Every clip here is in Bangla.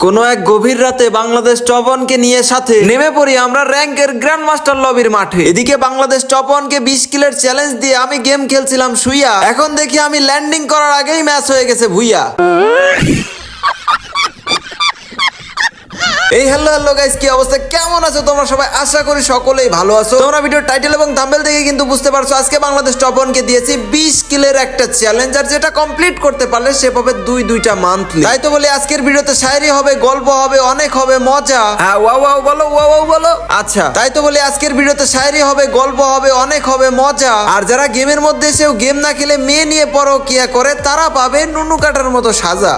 কোনো এক গভীর রাতে বাংলাদেশ টপনকে নিয়ে সাথে নেমে পড়ি আমরা র্যাঙ্কের গ্র্যান্ড মাস্টার লবির মাঠে। এদিকে বাংলাদেশ টপনকে বিশ কিলের চ্যালেঞ্জ দিয়ে আমি গেম খেলছিলাম শুইয়া এখন দেখি আমি ল্যান্ডিং করার আগেই ম্যাচ হয়ে গেছে ভুইয়া। এই হ্যালো হ্যালো গাইস কি অবস্থা? কেমন আছো তোমরা সবাই? আশা করি সকলেই ভালো আছো। তোমরা ভিডিও টাইটেল এবং থাম্বেল দেখে কিন্তু বুঝতে পারছ আজকে বাংলাদেশ টপনকে দিয়েছি 20 কিলের একটা চ্যালেঞ্জ আর যেটা কমপ্লিট করতে পারলে সে পাবে দুই দুইটা মান্থলি তাই তো বলি আজকের ভিডিওতে শায়রি হবে গল্প হবে অনেক হবে মজা। হ্যাঁ ওয়াও ওয়াও বলো ওয়াও ওয়াও বলো। আচ্ছা তাই তো বলি আজকের ভিডিওতে শায়রি হবে গল্প হবে অনেক হবে মজা। আর যারা গেমের মধ্যে এসেও গেম না খেলে মেয়ে নিয়ে পড়ো পরকিয়া করে তারা পাবে নুনু কাটার মতো সাজা।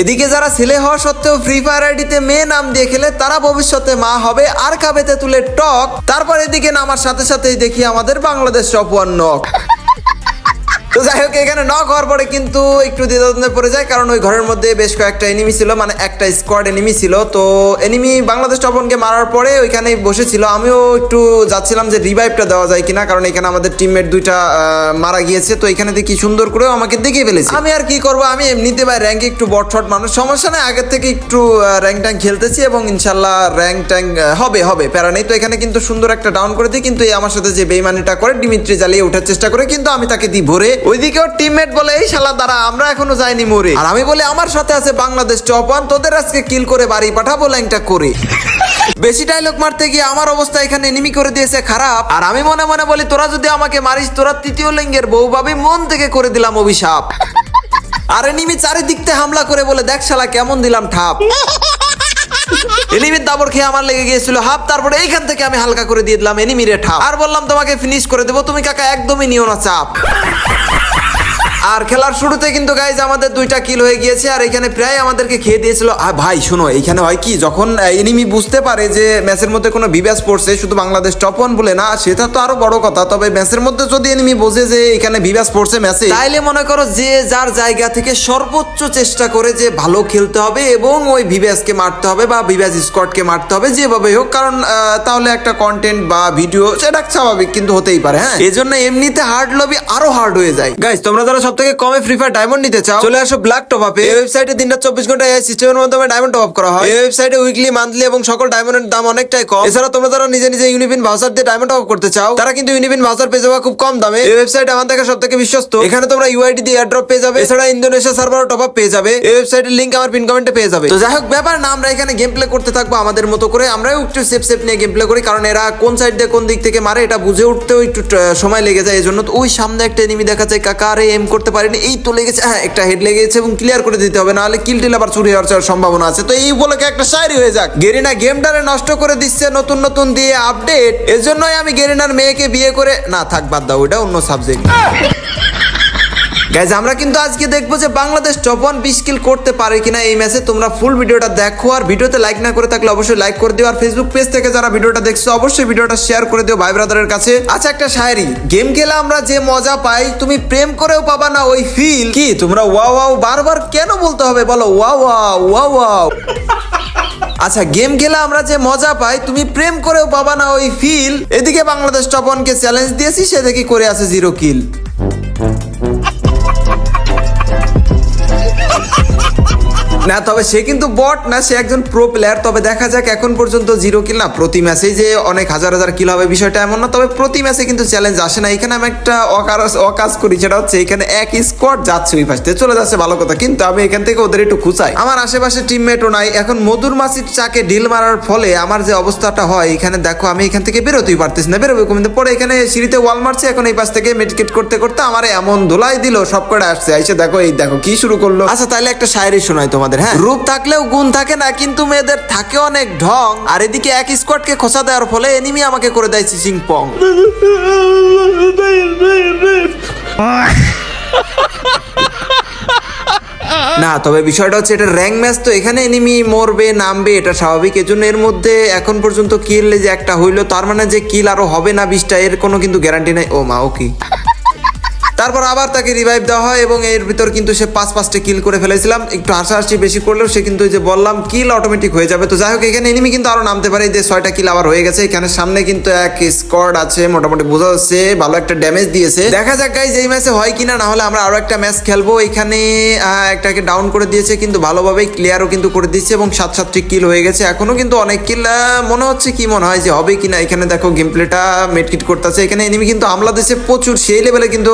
এদিকে যারা ছেলে হওয়া সত্ত্বেও ফ্রি ফায়ার আইডিতে মেয়ে নাম দিয়ে খেলে, তারা ভবিষ্যতে মা হবে। আর কাবেতে তুলে টক। তারপর এদিকে নামার সাথে সাথেই দেখি আমাদের বাংলাদেশ টপ ওয়ান তো যাই হোক, এখানে নক হওয়ার পরে কিন্তু একটু দ্বিধাদ্বন্দ্বে পড়ে যায়, কারণ ওই ঘরের মধ্যে বেশ কয়েকটা এনিমি ছিল মানে একটা স্কোয়াড এনিমি ছিল। তো এনিমি বাংলাদেশ টপনকে মারার পরে ওইখানে বসেছিল। আমিও একটু যাচ্ছিলাম যে রিভাইভটা দেওয়া যায় কিনা, কারণ এখানে আমাদের টিমমেট দুইটা মারা গিয়েছে। তো এখানে দেখি সুন্দর করেও আমাকে দেখে ফেলেছে। আমি আর কি করব? আমি এমনিতে ভাই র্যাঙ্কে একটু বটশট মানুষ। সমস্যা নেই, আগের থেকে একটু র্যাঙ্ক ট্যাঙ্ক খেলতেছি এবং ইনশাল্লাহ র্যাঙ্ক ট্যাঙ্ক হবে হবে, প্যারা নেই। তো এখানে কিন্তু সুন্দর একটা ডাউন করে দিই, কিন্তু এই আমার সাথে যে বেইমানিটা করে ডিমিত্রি জ্বালিয়ে ওঠার চেষ্টা করে, কিন্তু আমি তাকে দিই ভরে। ওইদিকে ওর টিমমেট বলে এই শালা দ্বারা আমরা এখনও যাইনি মরে আর আমি বলে আমার সাথে আছে বাংলাদেশ টপ ওয়ান তোদের আজকে কিল করে বাড়ি পাঠাবো ল্যাংটা করে। বেশি ডায়লগ মারতে গিয়ে আমার অবস্থা এখানে এনিমি করে দিয়েছে খারাপ। আর আমি মনে মনে বলি তোরা যদি আমাকে মারিস তোরা তৃতীয় লিঙ্গের বউ ভাবি মন থেকে করে দিলাম অভিশাপ। আর এনিমি চারিদিক থেকে হামলা করে বলে দেখ শালা কেমন দিলাম ঠাপ। এনিমির দাবর খেয়ে আমার লেগে গিয়েছিল হাফ তারপরে এইখান থেকে আমি হালকা করে দিয়ে দিলাম এনিমিরে ঠাপ। আর বললাম তোমাকে ফিনিশ করে দেবো তুমি কাকা একদমই নিও না চাপ। আর খেলার শুরুতে কিন্তু গাইজ আমাদের দুইটা কিল হয়ে গিয়েছে আর এখানে প্রায় আমাদেরকে খেয়ে দিয়েছিল। আর ভাই শোনো এখানে হয় কি যখন এনিমি বুঝতে পারে যে ম্যাচের মধ্যে কোনো বিব্যাস পড়ছে শুধু বাংলাদেশ টপ ওয়ান বলে না সেটা তো আরও বড় কথা তবে ম্যাচের মধ্যে যদি এনিমি বোঝে যে এখানে বিব্যাস পড়ছে ম্যাচে তাইলে মনে করো যে যার জায়গা থেকে সর্বোচ্চ চেষ্টা করে যে ভালো খেলতে হবে এবং ওই ভিভ্যাসকে মারতে হবে বা ভিভ্যাস স্কটকে মারতে হবে যেভাবে হোক কারণ তাহলে একটা কন্টেন্ট বা ভিডিও সেটা স্বাভাবিক কিন্তু হতেই পারে হ্যাঁ? এজন্য এমনিতে হার্ড লবি আরও হার্ড হয়ে যায়। গাইস তোমরা যারা সব থেকে কমে ফ্রি ফায়ার ডায়মন্ড নিতে চাও, চলে আসো ব্ল্যাক টপ আপে এই ওয়েবসাইটে দিনটা চব্বিশ ঘণ্টা এই সিস্টেমের মাধ্যমে ডায়মন্ড টপ আপ করা হয়। এই ওয়েবসাইটে উইকলি মান্থলি এবং সকল ডায়মন্ডের দাম অনেকটাই কম। এছাড়া তোমরা যারা নিজে নিজে ইউনিপিন ভাউচার দিয়ে ডায়মন্ড টপ আপ করতে চাও, তারা কিন্তু ইউনিপিন ভাউচার পেয়ে যাবে খুব কম দামে। এই ওয়েবসাইট আমার দেখা সব থেকে বিশ্বস্ত। এখানে তোমরা ইউআইডি দিয়ে এয়ারড্রপ পেয়ে যাবে। এছাড়া ইন্দোনেশিয়া সার্ভারও টপ আপ পেয়ে যাবে। এই ওয়েবসাইটের লিংক আমার পিন কমেন্টে পেয়ে যাবে। তো যাই হোক ব্যাপার না, আমরা এখানে গেম প্লে করতে থাকব আমাদের মতো করে। আমরাও একটু সেফ সেফ নিয়ে গেম প্লে করি, কারণ এরা কোন সাইড দিয়ে কোন দিক থেকে মারে, এটা বুঝে উঠতেও একটু সময় লেগে যায়। এই জন্য ওই সামনে একটা এনিমি দেখা যায় কাকা আরে এম করতে পারিনি। এই তো লেগেছে হ্যাঁ একটা হেড লেগেছে এবং ক্লিয়ার করে দিতে হবে, নাহলে কিল টিল আবার চুরি হওয়ার সম্ভাবনা আছে। তো এই বলে একটা শায়রি হয়ে যাক। গেরিনা গেমটারে নষ্ট করে দিচ্ছে, নতুন নতুন দিয়ে আপডেট এজন্যই আমি গেরিনার মেয়েকে বিয়ে করে না, থাক, বাদ দাও ওটা অন্য সাবজেক্ট গাইজ আমরা কিন্তু আজকে দেখব যে বাংলাদেশ টপ ওয়ান বিশ কিল করতে পারে কিনা এই ম্যাচে তোমরা ফুল ভিডিওটা দেখো আর ভিডিওতে লাইক না করে থাকলে অবশ্যই লাইক করে দিও। আর ফেসবুক পেজ থেকে যারা ভিডিওটা দেখছ, অবশ্যই ভিডিওটা শেয়ার করে দিও ভাই ব্রাদারের কাছে। আচ্ছা একটা শায়রি গেম খেলে আমরা যে মজা পাই, তুমি প্রেম করেও পাবা না ওই ফিল কি, তোমরা ওয়া ওয়াও বারবার কেন বলতে হবে? বলো ওয়া ওয়াও ওয়া ওয়াও আচ্ছা গেম খেলে আমরা যে মজা পাই, তুমি প্রেম করেও পাবা না ওই ফিল এদিকে বাংলাদেশ টপ ওয়ানকে চ্যালেঞ্জ দিয়েছি সে দেখি করে আছে জিরো কিল না, তবে সে কিন্তু বট না, সে একজন প্রো প্লেয়ার তবে দেখা যাক, এখন পর্যন্ত জিরো কিল না, প্রতি ম্যাচেই যে অনেক হাজার হাজার কিল হবে বিষয়টা এমন না, তবে প্রতি ম্যাচে কিন্তু চ্যালেঞ্জ আসে না। এখানে আমি একটা অকাজ করি, সেটা হচ্ছে এখানে এক স্কোয়াড যাচ্ছে ওই পাশে। চলে যাচ্ছে ভালো কথা, কিন্তু আমি এখান থেকে ওদের একটু খুঁচাই। আমার আশেপাশে টিমমেটও নাই, এখন মধুর মাসির চাকে ঢিল মারার ফলে আমার যে অবস্থাটা হয়, এখানে দেখো, আমি এখান থেকে বেরোতেই পারতেছি না, বেরোবে কিন্তু পরে এখানে সিঁড়িতে ওয়াল মারছে, এখন এই পাশ থেকে মেডিকেট করতে করতে আমার এমন ধুলাই দিল, সব করে আসছে। এসে দেখো, এই দেখো, কি শুরু করল। আচ্ছা তাহলে একটা শায়রি শোনাই তোমাদের। হ্যাঁ? রূপ থাকলেও গুণ থাকে না, কিন্তু মেয়েদের থাকে অনেক ঢং। আর এদিকে এক স্কোয়াডকে খোসা দেওয়ার ফলে এনিমি আমাকে করে দেয় চিচিং পং না, তবে বিষয়টা হচ্ছে এটা র্যাঙ্ক ম্যাচ তো এখানে এনিমি মরবে, নামবে, এটা স্বাভাবিক। এজন্য এর মধ্যে এখন পর্যন্ত কিল যে একটা হইল, তার মানে যে কিল আরও হবে না বিশটা, এর কোনো কিন্তু গ্যারান্টি নাই। ও মা, ও কি? তারপর আবার তাকে রিভাইভ দেওয়া হয় এবং এর ভিতর কিন্তু সে পাঁচ পাঁচটা কিল করে ফেলেছিলাম একটু হাসাহাসি বেশি করলেও সে কিন্তু যে বললাম কিল অটোমেটিক হয়ে যাবে। তো যাই হোক, এখানে এনিমি কিন্তু আরও নামতে পারে। যে ছয়টা কিল আবার হয়ে গেছে। এখানে সামনে কিন্তু এক স্কোয়াড আছে, মোটামুটি বোঝা যাচ্ছে, ভালো একটা ড্যামেজ দিয়েছে। দেখা যাক গাইজ এই ম্যাচে হয় কিনা, না হলে আমরা আরও একটা ম্যাচ খেলব। এখানে একটাকে ডাউন করে দিয়েছে, কিন্তু ভালোভাবেই ক্লিয়ারও কিন্তু করে দিচ্ছে এবং সাত সাতটি কিল হয়ে গেছে। এখনও কিন্তু অনেক কিল মনে হচ্ছে কি মনে হয় যে হবে কিনা। এখানে দেখো গেম প্লেটা মেটকিট করতেছে। এখানে এনিমি কিন্তু হামলা দিচ্ছে প্রচুর। সেই লেভেলে কিন্তু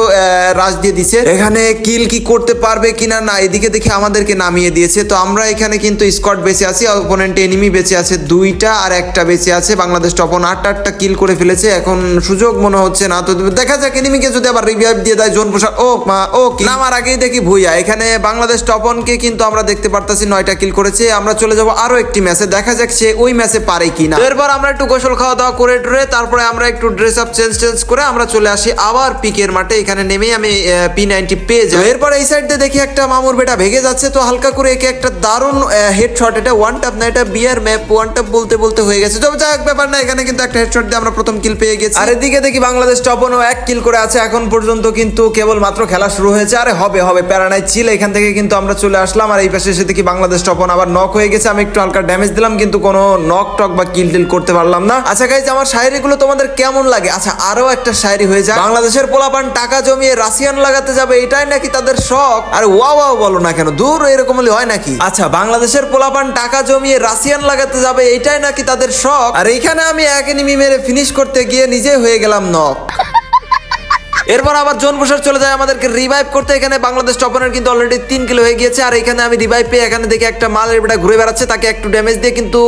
রাশ দিয়ে দিছে। এখানে কিল কি করতে পারবে কিনা না, এদিকে দেখে আমাদেরকে নামিয়ে দিয়েছে। তো আমরা এখানে কিন্তু স্কট বেঁচে আছি অপোনেন্ট এনিমি বেঁচে আছে দুইটা আর একটা বেঁচে আছে। বাংলাদেশ টপন আটটা আটটা কিল করে ফেলেছে, এখন সুযোগ মনে হচ্ছে না। তো দেখা যাক এনিমিকে যদি আবার রিভাইভ দিয়ে দেয় জোন প্রসাদ ও মা, ও কি নামার আগেই দেখি ভুইয়া, এখানে বাংলাদেশ টপনকে কিন্তু আমরা দেখতে পারতাছি, নয়টা কিল করেছে। আমরা চলে যাব আরও একটি ম্যাচে দেখা যাক সে ওই ম্যাচে পারে কিনা। এরপর আমরা একটু গোসল খাওয়া দাওয়া করে টুরে, তারপরে আমরা একটু ড্রেস আপ চেঞ্জ চেঞ্জ করে আমরা চলে আসি আবার পিকের মাঠে। এখানে নেমেই আমি পি নাইনটি পেয়ে যাই। এরপর এই সাইড দিয়ে দেখি একটা মামুর বেটা ভেঙে যাচ্ছে তো হালকা করে একে একটা দারুণ হেডশট এটা ওয়ান টাপ না এটা বিয়ার ম্যাপ ওয়ান টাপ বলতে বলতে হয়ে গেছে। তো যাই হোক ব্যাপার না এখানে কিন্তু একটা হেডশট দিয়ে আমরা প্রথম কিল পেয়ে গেছি। আর এদিকে দেখি বাংলাদেশ টপনও এক কিল করে আছে এখন পর্যন্ত কিন্তু কেবল মাত্র খেলা শুরু হয়েছে আরে হবে হবে প্যারানাই চিল এখান থেকে কিন্তু আমরা চলে আসলাম আর এই পাশে এসে দেখি বাংলাদেশ টপন আবার নক হয়ে গেছে আমি একটু হালকা ড্যামেজ দিলাম কিন্তু কোনো নক টক বা কিল টিল করতে পারলাম না। আচ্ছা গাইজ আমার শায়রিগুলো তোমাদের কেমন লাগে? আচ্ছা আরও একটা শায়রি হয়ে যায় বাংলাদেশের পোলাপান টাকা জমিয়ে রাশিয়ান লাগাতে যাবে, এটাই নাকি তাদের শখ? আর ওয়া ওয়া বলো না কেন, দূর এরকম হয় নাকি? আচ্ছা বাংলাদেশের পোলাপান টাকা জমিয়ে রাশিয়ান লাগাতে যাবে, এটাই নাকি তাদের শখ? আর এইখানে আমি এক এনিমি মেরে ফিনিশ করতে গিয়ে নিজে হয়ে গেলাম নক এরপর আবার জোন বসার চলে যায় আমাদেরকে রিভাইভ করতে। এখানে বাংলাদেশ টপারের কিন্তু অলরেডি তিন কিলো হয়ে গিয়েছে, আর এখানে আমি রিভাইভ পেয়ে এখানে দেখে একটা মালের বেটা ঘুরে বেড়াচ্ছে, তাকে একটু ড্যামেজ দিয়ে কিন্তু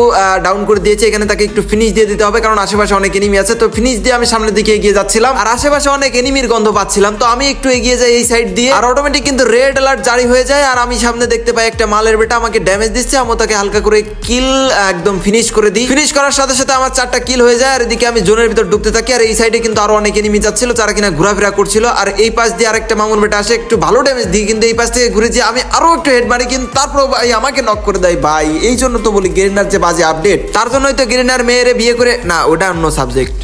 ডাউন করে দিয়েছে। এখানে তাকে একটু ফিনিশ দিয়ে দিতে হবে, কারণ আশেপাশে অনেক এনিমি আছে। তো ফিনিশ দিয়ে আমি সামনের দিকে এগিয়ে যাচ্ছিলাম, আর আশেপাশে অনেক এনিমির গন্ধ পাচ্ছিলাম। তো আমি একটু এগিয়ে যাই এই সাইড দিয়ে, আর অটোমেটিক কিন্তু রেড অ্যালার্ট জারি হয়ে যায়, আর আমি সামনে দেখতে পাই একটা মালের বেটা আমাকে ড্যামেজ দিচ্ছে। আমি তাকে হালকা করে কিল একদম ফিনিশ করে দিই। ফিনিশ করার সাথে সাথে আমার চারটা কিল হয়ে যায়, আর এদিকে আমি জোনের ভিতর ঢুকতে থাকি, আর এই সাইডে কিন্তু আরও অনেক এনিমি যাচ্ছিল, যারা কিনা ঘোরাফেরা করছিল। আর এই পাশ দিয়ে আরেকটা মামুন বেটা আসে, একটু ভালো ড্যামেজ দিই কিন্তু এই পাশ থেকে ঘুরে যে আমি আরও একটু হেড মারি, কিন্তু তারপর ভাই আমাকে নক করে দেয়, ভাই, এই জন্য তো বলি গেরিনার যে বাজে আপডেট তার জন্যই তো গেরিনার মেয়েরে বিয়ে করে না, ওটা অন্য সাবজেক্ট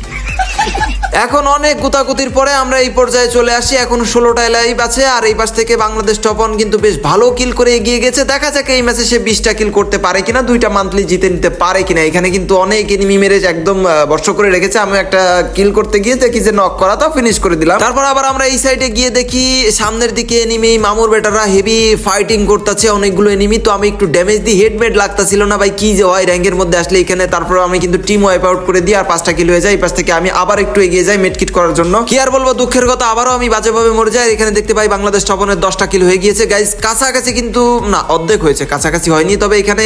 এখন অনেক গুতাগুতির পরে আমরা এই পর্যায়ে চলে আসি। এখন ষোলোটা লাইভ আছে, আর এই পাশ থেকে বাংলাদেশ টপন কিন্তু বেশ ভালো কিল করে এগিয়ে গেছে। দেখা যাক এই ম্যাচে সে বিশটা কিল করতে পারে কিনা, দুইটা মান্থলি জিতে নিতে পারে কিনা। এখানে কিন্তু অনেক এনিমি মেরে একদম বর্ষ করে রেখেছে। আমি একটা কিল করতে গিয়ে দেখি যে নক করা তো ফিনিশ করে দিলাম। তারপর আবার আমরা এই সাইডে গিয়ে দেখি, সামনের দিকে এনিমি মামুর বেটারা হেভি ফাইটিং করতেছে, অনেকগুলো এনিমি তো আমি একটু ড্যামেজ দিই হেডমেড লাগতাছিল না ভাই, কি যে হয় র্যাঙ্কের মধ্যে আসলে এখানে। তারপর আমি কিন্তু টিম ওয়াইপ আউট করে দিই, আর পাঁচটা কিল হয়ে যায়। এই পাশ থেকে আমি আবার একটু এগিয়ে যাই মেডকিট করার জন্য। কি আর বলব, দুঃখের কথা, আবারও আমি বাজেভাবে মরে যাই এখানে দেখতে পাই বাংলাদেশ টপনের দশটা কিল হয়ে গিয়েছে। গাইস কাছাকাছি কিন্তু, না, অর্ধেক হয়েছে, কাছাকাছি হয়নি, তবে এখানে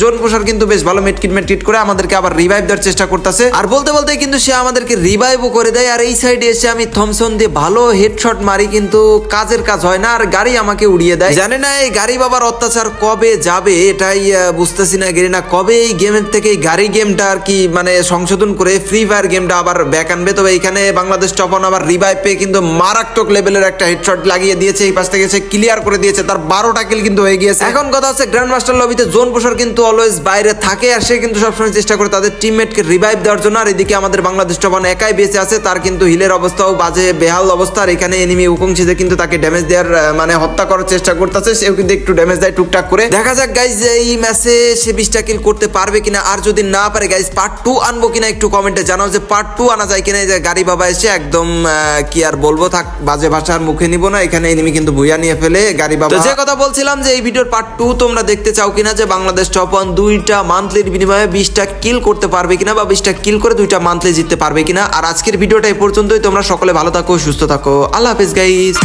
জোন প্রসার কিন্তু বেশ ভালো মেটকিট মেটকিট করে আমাদেরকে আবার রিভাইভ দেওয়ার চেষ্টা করতেছে। আর বলতে বলতে কিন্তু সে আমাদেরকে রিভাইভও করে দেয়, আর এই সাইডে এসে আমি থমসন দিয়ে ভালো হেডশট মারি, কিন্তু কাজের কাজ হয় না, আর গাড়ি আমাকে উড়িয়ে দেয়। জানে না এই গাড়ি বাবার অত্যাচার কবে যাবে, এটাই বুঝতেছি না, গেরি না, কবে এই গেমের থেকে গাড়ি গেমটা আর কি মানে সংশোধন করে ফ্রি ফায়ার গেমটা আবার ব্যাক আনবে, তবে এখানে বাংলাদেশ টপন আবার রিভাইভ পেয়ে কিন্তু মারাত্মক লেভেলের একটা হেডশট লাগিয়ে দিয়েছে। এই পাশ থেকে সে ক্লিয়ার করে দিয়েছে, তার বারোটা কিল কিন্তু হয়ে গিয়েছে। এখন কথা হচ্ছে গ্র্যান্ড মাস্টার লবিতে জোন পোষার কিন্তু অলওয়েজ বাইরে থাকে আর সে কিন্তু সবসময় চেষ্টা করে তাদের টিমমেটকে রিভাইভ দেওয়ার জন্য। আর এদিকে আমাদের বাংলাদেশ টপন একাই বেঁচে আছে, তার কিন্তু হিলের অবস্থাও বাজে, বেহাল অবস্থা। আর এখানে এনিমি উকংশিতে কিন্তু তাকে ড্যামেজ দেওয়ার মানে হত্যা করার চেষ্টা করতেছে, সেও কিন্তু একটু ড্যামেজ দেয় টুকটাক করে। দেখা যাক গাইজ এই ম্যাচে সে বিশটা কিল করতে পারবে কিনা, আর যদি না পারে গাইজ পার্ট টু আনব কিনা একটু কমেন্টে জানাও যে পার্ট টু আনা যায় কিনা গাড়ি বাবা এসে একদম কি আর বলব, থাক, বাজে ভাষার মুখে নিব না। এখানে এনিমি কিন্তু ভুইয়া নিয়ে ফেলে গাড়ি বাবা। যে কথা বলছিলাম যে এই ভিডিওর পার্ট টু তোমরা দেখতে চাও কিনা যে বাংলাদেশ টপ ওয়ান দুইটা মান্থলির বিনিময়ে বিশটা কিল করতে পারবে কিনা বা বিশটা কিল করে দুইটা মান্থলি জিততে পারবে কিনা। আর আজকের ভিডিওটা এই পর্যন্তই। তোমরা সকলে ভালো থাকো, সুস্থ থাকো। আল্লাহ হাফিজ গাইস